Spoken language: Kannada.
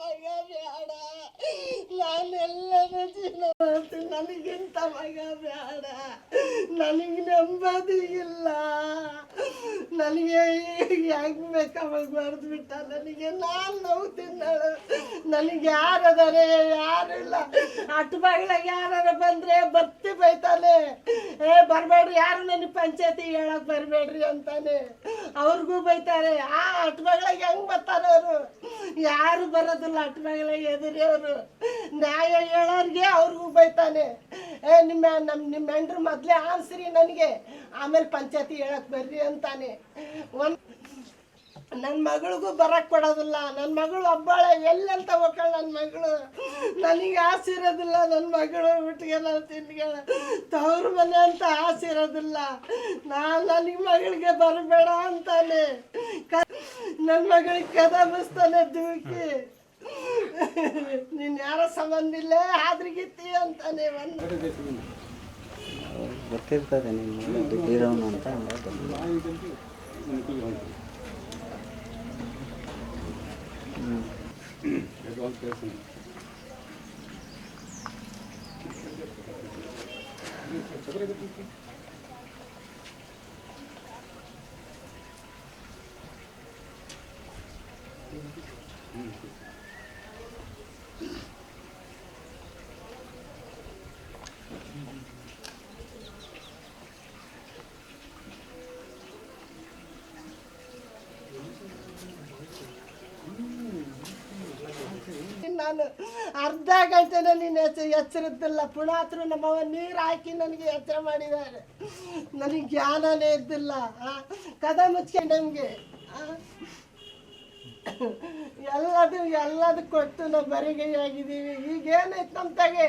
ಮಗ ಬೇಡ ನಾನೆಲ್ಲರ ಜೀವನ ಮಾಡ್ತೀನಿ. ನನಗಿಂತ ಮಗ ಬೇಡ ನನಗೆ ನೆಮ್ಮದಿ ಇಲ್ಲ. ನನಗೆ ಹೆಂಗೆ ಬೇಕಾವಾಗ ಬಿಟ್ಟ? ನನಗೆ ನಾನು ನೋವು ತಿನ್ನಳು ನನಗೆ ಯಾರದಾರೆ ಯಾರಿಲ್ಲ ಅಟ್ಟು ಬಾಗಿಲಾಗ ಯಾರು ಬಂದ್ರೆ ಬತ್ತಿ ಬೈತಾನೆ. ಏ, ಬರಬೇಡ್ರಿ. ಯಾರು ನನಗೆ ಪಂಚಾಯತಿ ಹೇಳಕ್ ಬರಬೇಡ್ರಿ ಅಂತಾನೆ. ಅವ್ರಿಗೂ ಬೈತಾರೆ. ಆ ಅಟ್ಟು ಬಾಗಿಲಾಗ ಹೆಂಗ್ ಬರ್ತಾರೆ ಅವರು? ಯಾರು ಬರೋದಿಲ್ಲ ಅಟ್ಟು ಬಾಗಿಲಾಗ ಎದುರಿ ಅವರು ನ್ಯಾಯ ಹೇಳೋರಿಗೆ ಅವ್ರಿಗೂ ಬೈತಾನೆ ಏ, ನಿಮ್ಮ ನಮ್ಮ ನಿಮ್ಮ ಹೆಂಡ್ರು ಮೊದಲೇ ಆನ್ಸ್ರಿ ನನಗೆ. ಆಮೇಲೆ ಪಂಚಾಯತಿ ಹೇಳಕ್ ಬರ್ರಿ ಅಂತಾನೆ. ಒಂದು ನನ್ನ ಮಗಳಿಗೂ ಬರಕ್ ಕೊಡೋದಿಲ್ಲ. ನನ್ನ ಮಗಳು ಒಬ್ಬಳೆ ಎಲ್ಲಂತ ಹೋಗಳ ನನ್ನ ಮಗಳು? ನನಗೆ ಆಸೆ ಇರೋದಿಲ್ಲ ನನ್ನ ಮಗಳು ಬಿಟ್ಗೆಲ್ಲ ತಿನ್ಗಳ ತವ್ರ ಮನೆ ಅಂತ ಆಸೆ ಇರೋದಿಲ್ಲ. ನಾನು ನನಗೆ ಮಗಳಿಗೆ ಬರಬೇಡ ಅಂತಾನೆ. ಕ ನನ್ನ ಮಗಳಿಗೆ ಕದಬಿಸ್ತಾನೆ ದೂಕಿ ನೀನು ಯಾರ ಸಂಬಂಧ ಇಲ್ಲ ಆದ್ರಿಗಿತ್ತಿ ಅಂತಾನೆ ಒಂದು ಗೊತ್ತಿರ್ತದೆ ನಿಮ್ಗೆ ದುಡ್ಡಿರೋನು ಅಂತ ಹಂಗಾಗಿ ನಾನು ಅರ್ಧ ಗಂಟೆನೇ ನೀನು ಎಚ್ಚ ಎಚ್ಚರಿದ್ದಿಲ್ಲ. ಪುಣಾತ್ರು ನಮ್ಮವ ನೀರು ಹಾಕಿ ನನಗೆ ಎಚ್ಚರ ಮಾಡಿದ್ದಾರೆ ನನಗೆ ಜ್ಞಾನನೇ ಇದ್ದಿಲ್ಲ. ಕದ ಮುಚ್ಕೊಂಡು ನಮಗೆ. ಎಲ್ಲದು ಎಲ್ಲದು ಕೊಟ್ಟು ನಾವು ಬರಿಗೈಯಾಗಿದ್ದೀವಿ. ಈಗ ಏನೈತೆ ನಮ್ಮ ತಗೆ?